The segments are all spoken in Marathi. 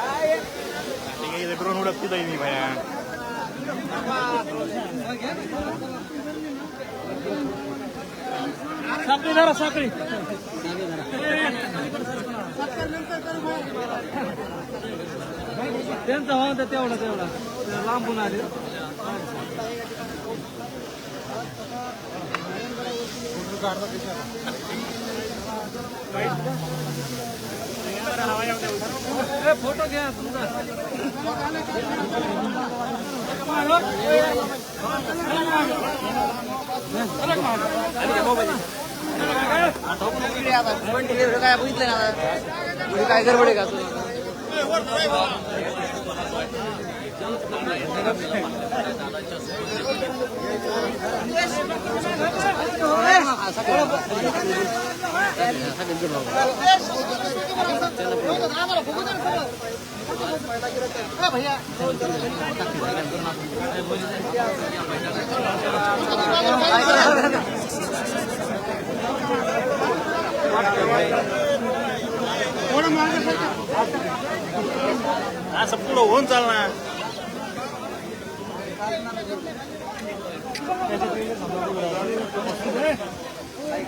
ठीक आहे इकडून उडत तिथं मी भया साखळी धरा साखळी. त्यांचा होता तेवढा तेवढा. लांबून आले. फोटो घ्या तुमचा काय बघितलं ना काय गडबड आहे का असं पुढं होऊन चालणार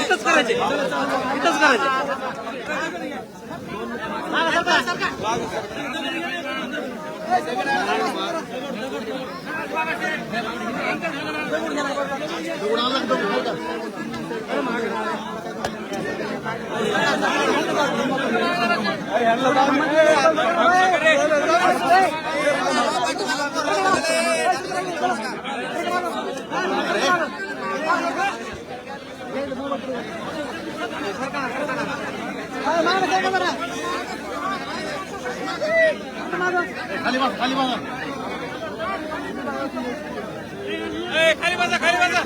इथंच करायचे. इथंच करायचे. खाली बघ खाली बघा. खाली बसा खाली बसा.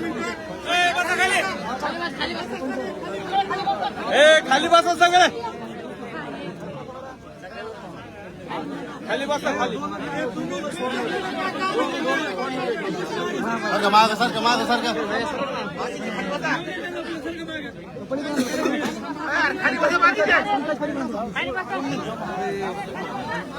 ए, बसा खाली. ए खाली बसा सगळे. खाली बसा खाली. सारखं माग सारखं माग सारखं.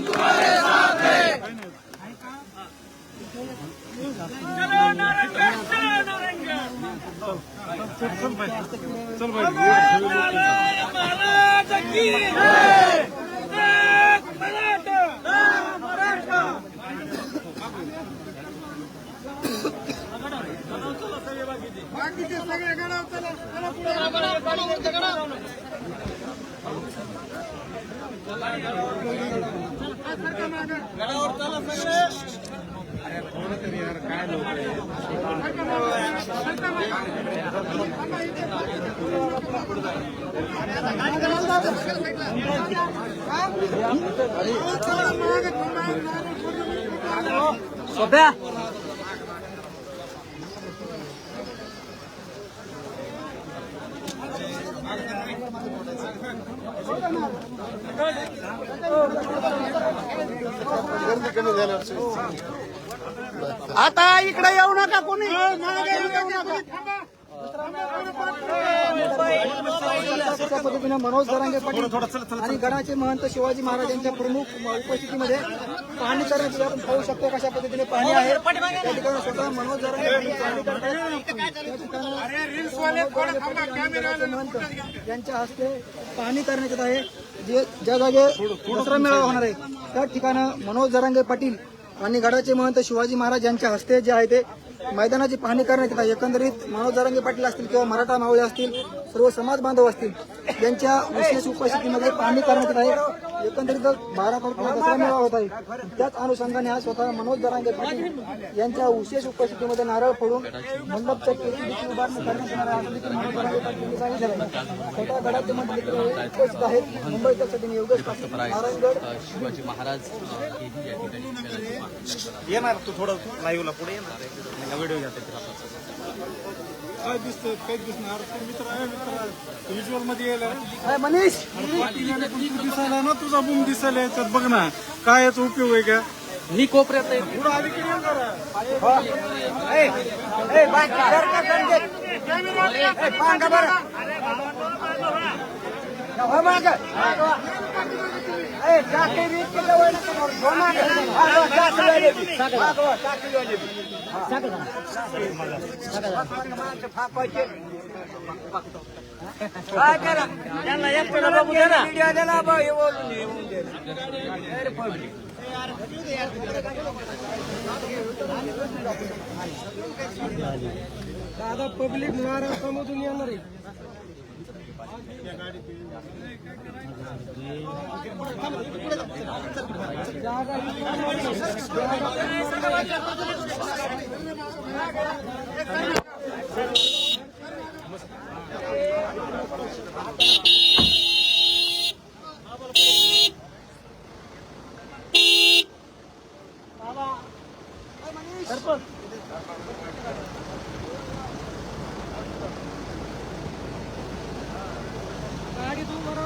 बढ़ो हम तुम्हारे साथ हैं चलो नारंगल चलो नारंगल चल भाई महाराज सोप्या आता इकडे येऊ नका कोणी. पद्धतीनं मनोज दरांगे पाटील आणि गणाचे महंत शिवाजी महाराजांच्या प्रमुख उपस्थितीमध्ये पाहणी करण्याची आपण पाहू शकतो कशा पद्धतीने पाहणी आहे. त्या ठिकाणी स्वतः मनोज दरांगे महंत यांच्या हस्ते पाहणी करण्यात येत आहे. जे ज्या जागे दसरा मेळावा होणार आहे त्या ठिकाणं मनोज जरांगे पाटील आणि गडाचे महंत शिवाजी महाराज यांच्या हस्ते जे आहे ते मैदानाची पाहणी करण्यात येत आहे. एकंदरीत मनोज जरांगे पाटील असतील किंवा मराठा मावळे असतील सर्व समाज बांधव असतील यांच्या विशेष उपस्थितीमध्ये पाहणी करण्यात येत आहे. एकंदरीत बारा तारखेला दसरा मेळावा होत आहे त्याच अनुषंगाने आज स्वतः मनोज दरांगे पाटील यांच्या विशेष उपस्थितीमध्ये नारळ फोडून मंडपच्या केली देखील उभारणी करण्यात येणार आहे. असं देखील मनोज दरांगे पाटील यांनी सांगितलं आहे. स्वतः गडाचे मंत्री उपस्थित आहेत. योगेश पाटील नारायणगड. शिवाजी महाराज येणार तू थोडं लाईव्हला पुढे येणार व्हिडिओ घ्या काय दिसतंय काय दिसणार. ते मित्र आहे मित्र व्हिज्युअलमध्ये यायला. हाय मनीष! दिसायला ना तुझा बूम दिसायला याच्यात बघ ना काय याचा उपयोग आहे का? मी कोपऱ्यात आहे. पुढं अलीकडे येऊन जरा दादा पब्लिक महाराष्ट्रामधून येणार आहे. सरपंच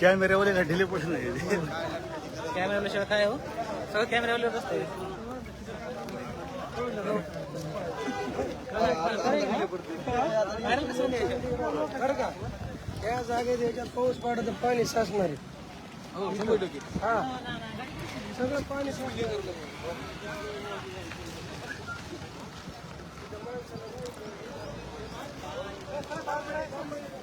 कॅमेऱ्यावर ढिले पडत नाही. कॅमेरा शिवाय काय हो? सगळं कॅमेरावर असते या जागेत याच्यात पाऊस पडत पाणी साचणार आहे हा. सगळं पाणी साचणार ハハハハ!